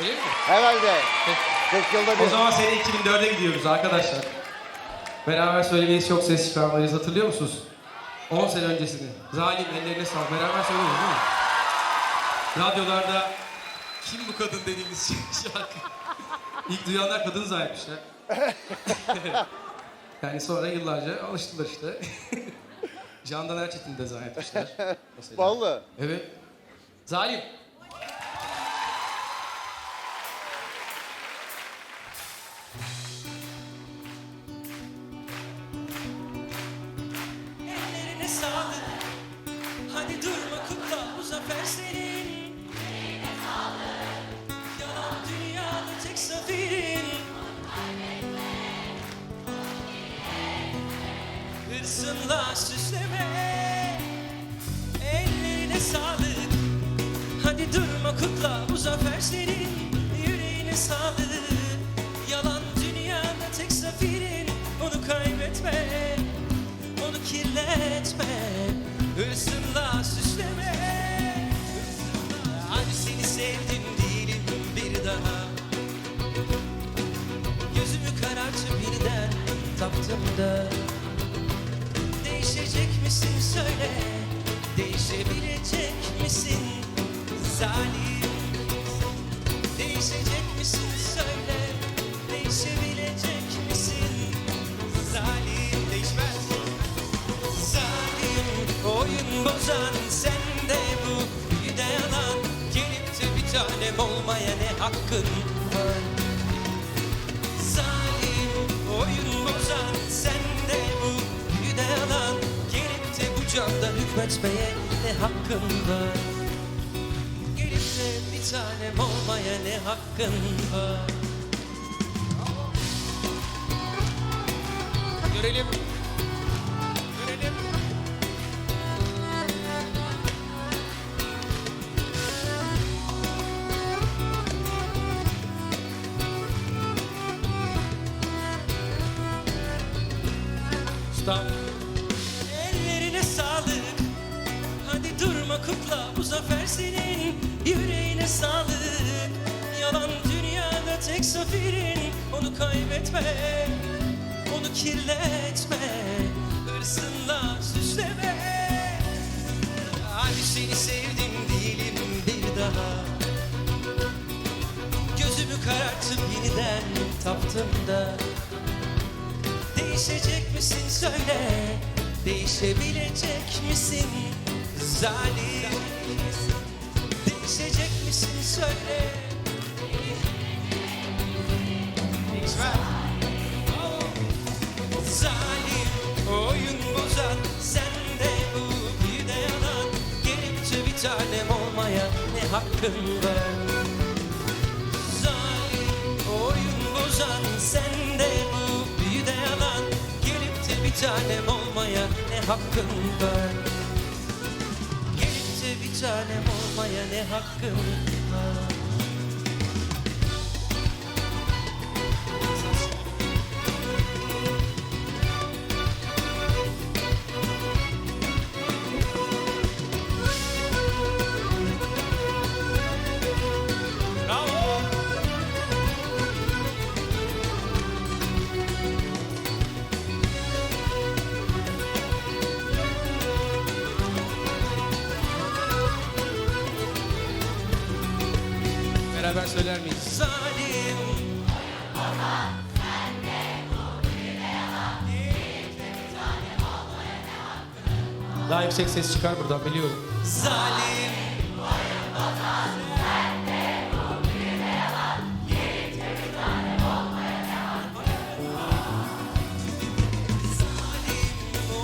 Öyle mi? Herhalde. 40 yılda O bir. zaman sene 2004'e gidiyoruz arkadaşlar. Beraber söylemeyiz çok ses çıkarmalıyız hatırlıyor musunuz? 10 sene öncesini. Zalim ellerine sağlık. Beraber söylüyoruz değil mi? Radyolarda kim bu kadın dediğimiz şarkı. İlk duyanlar kadın zannetmişler. yani sonra yıllarca alıştılar işte. Candan Erçetin'i de zannetmişler. Mesela. Vallahi. Evet. Zalim. Hırsınla süsleme. Ellerine sağlık. Hadi durma kutla bu zafer senin Yüreğine sağlık. Yalan dünyada tek zaferin Onu kaybetme. Onu kirletme. Hırsınla süsleme. Hadi seni sevdim değilim bir daha. Gözümü karartıp birden. Taptım da misin söyle? Değişebilecek misin zalim? Değişecek misin söyle? Değişebilecek misin zalim? Değişmez. Zalim oyun bozan sen de bu. Bir de yalan Gelip de bir tanem olmaya ne hakkın ne hakkın var Gelip de bir tanem olmaya ne hakkın var Görelim. Görelim. Stop. Kutla bu zafer senin Yüreğine sağlık. Yalan dünyada tek zaferin Onu kaybetme Onu kirletme. Hırsınla süsleme. Hadi seni sevdim değilim bir daha. Gözümü karartıp yeniden taptım da. Değişecek misin söyle Değişebilecek misin zalim Değişecek misin söyle Zalim oyun bozan sen de bu bir de yalan Gelip de bir tanem olmaya ne hakkın var Zalim oyun bozan sen de bu bir de yalan. Gelip de bir tanem olmaya ne hakkın var Tanem olmaya ne hakkın var Beraber söyler miyiz? Zalim. Daha yüksek ses çıkar buradan biliyorum. Zalim. Zalim.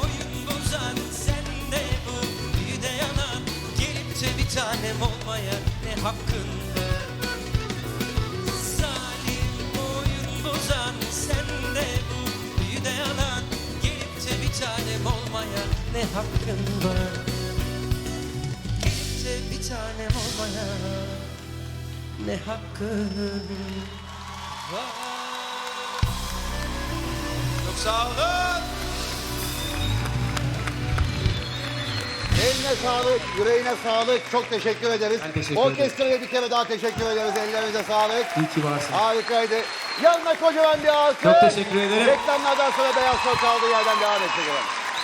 Oyun bozan sen de bu. Bir de yalan Gelip de bir tanem olmaya ne hakkın ne hakkın var de bir tanem olmaya ne hakkın var Çok sağ olun. Eline sağlık, yüreğine sağlık. Çok teşekkür ederiz. Ben teşekkür ederim. Orkestraya bir kere daha teşekkür ederiz. Ellerinize sağlık. İyi ki varsın. Harikaydı. Yanına kocaman bir alkış. Çok teşekkür ederim. Reklamlardan sonra Beyaz Show kaldığı yerden devam edecek.